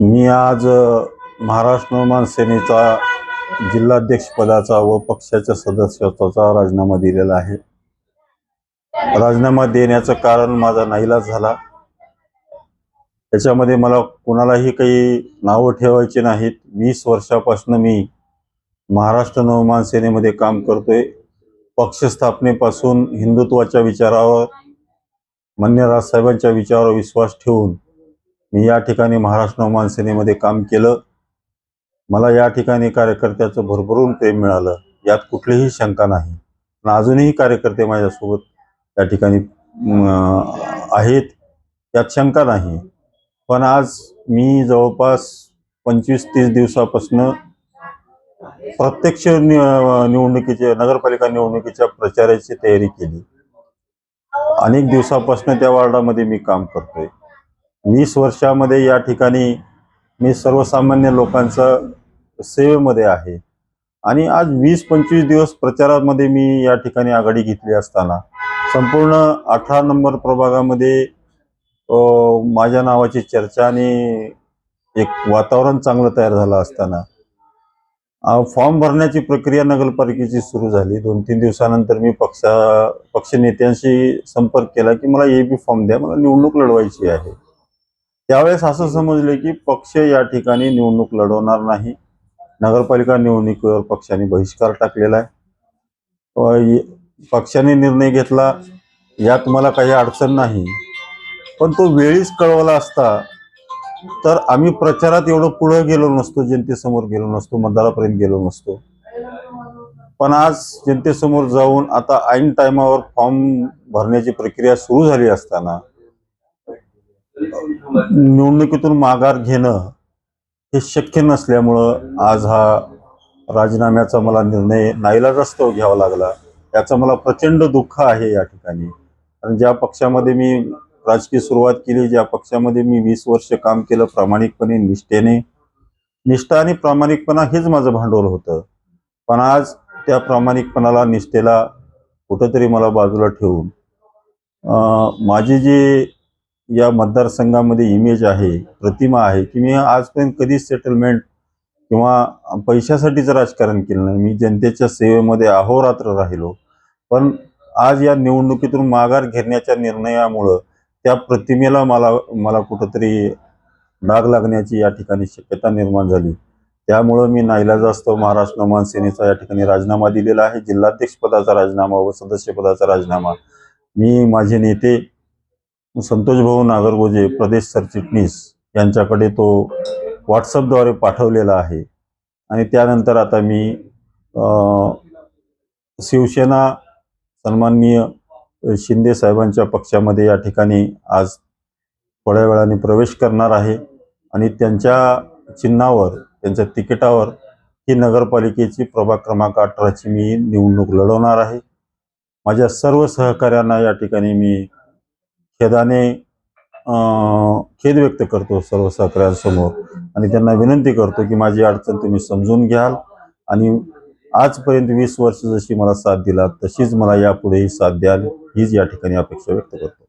मी आज महाराष्ट्र नवमान सेनेचा जिल्हाध्यक्षपदाचा व पक्षाच्या सदस्यत्वाचा राजीनामा दिलेला आहे. राजीनामा देण्याचं कारण माझा नाईलाज झाला. त्याच्यामध्ये मला कोणालाही काही नावं ठेवायची नाहीत. वीस वर्षापासून मी महाराष्ट्र नवमान सेनेमध्ये काम करतोय. पक्ष स्थापनेपासून हिंदुत्वाच्या विचारावर मान्य राजसाहेबांच्या विचारावर विश्वास ठेवून मी या ठिकाणी महाराष्ट्र नवमान सेनेमध्ये काम केलं. मला या ठिकाणी कार्यकर्त्याचं भरभरून प्रेम मिळालं. यात कुठलीही शंका नाही. पण अजूनही कार्यकर्ते माझ्यासोबत या ठिकाणी आहेत. यात शंका नाही. पण आज मी जवळपास पंचवीस तीस दिवसापासून प्रत्यक्ष निवडणुकीच्या नगरपालिका निवडणुकीच्या प्रचाराची तयारी केली. अनेक दिवसापासून त्या वार्डामध्ये मी काम करतोय. वीस वर्षामध्ये या ठिकाणी मी सर्वसामान्य लोकांचा सेवेमध्ये आहे. आणि आज वीस पंचवीस दिवस प्रचारामध्ये मी या ठिकाणी आघाडी घेतली असताना संपूर्ण अठरा नंबर प्रभागामध्ये माझ्या नावाची चर्चा आणि एक वातावरण चांगलं तयार झालं असताना फॉर्म भरण्याची प्रक्रिया नगरपालिकेची सुरू झाली. दोन तीन दिवसानंतर मी पक्षा पक्ष नेत्यांशी संपर्क केला की मला ए बी फॉर्म द्या मला निवडणूक लढवायची आहे. त्यावेळेस असं समजलं की पक्ष या ठिकाणी निवडणूक लढवणार नाही. नगरपालिका निवडणुकीवर पक्षाने बहिष्कार टाकलेला आहे. पक्षाने निर्णय घेतला यात मला काही अडचण नाही. पण तो वेळीच कळवला असता तर आम्ही प्रचारात एवढं पुढे गेलो नसतो जनतेसमोर गेलो नसतो मतदारापर्यंत गेलो नसतो. पण आज जनतेसमोर जाऊन आता ऐन टायमावर फॉर्म भरण्याची प्रक्रिया सुरू झाली असताना निवडणुकीतून माघार घेणं हे शक्य नसल्यामुळं आज हा राजीनाम्याचा मला निर्णय नाईलाजास्तव घ्यावा लागला. याचं मला प्रचंड दुःख आहे या ठिकाणी. कारण ज्या पक्षामध्ये मी राजकीय सुरुवात केली ज्या पक्षामध्ये मी वीस वर्ष काम केलं प्रामाणिकपणे निष्ठेने निष्ठा आणि प्रामाणिकपणा हेच माझं भांडवल होतं. पण आज त्या प्रामाणिकपणाला निष्ठेला कुठंतरी मला बाजूला ठेवून माझी जी या मतदारसंघामध्ये इमेज आहे प्रतिमा आहे की मी आजपर्यंत कधीच सेटलमेंट किंवा पैशासाठीचं राजकारण केलं नाही मी जनतेच्या सेवेमध्ये अहोरात्र राहिलो. पण आज या निवडणुकीतून माघार घेण्याच्या निर्णयामुळं त्या प्रतिमेला मला मला कुठंतरी डाग लागण्याची या ठिकाणी शक्यता निर्माण झाली. त्यामुळं मी नाईलाजास्तव महाराष्ट्र नवमान सेनेचा या ठिकाणी राजीनामा दिलेला आहे. जिल्हाध्यक्षपदाचा राजीनामा व सदस्यपदाचा राजीनामा. मी माझे नेते संतोष भाऊ नागरगोजे प्रदेश सरचिटणीस यांच्याकडे तो व्हॉट्सअपद्वारे पाठवलेला आहे. आणि त्यानंतर आता मी शिवसेना सन्माननीय शिंदे साहेबांच्या पक्षामध्ये या ठिकाणी आज थोड्या वेळाने प्रवेश करणार आहे. आणि त्यांच्या चिन्हावर त्यांच्या तिकिटावर ही नगरपालिकेची प्रभाग क्रमांक अठराची मी निवडणूक लढवणार आहे. माझ्या सर्व सहकाऱ्यांना या ठिकाणी मी खेदाने खेद व्यक्त करतो सर्व सहकाऱ्यांसमोर आणि त्यांना विनंती करतो की माझी अडचण तुम्ही समजून घ्याल. आणि आजपर्यंत वीस वर्ष जशी मला साथ दिला तशीच मला यापुढेही साथ द्याल हीच या ठिकाणी अपेक्षा व्यक्त करतो.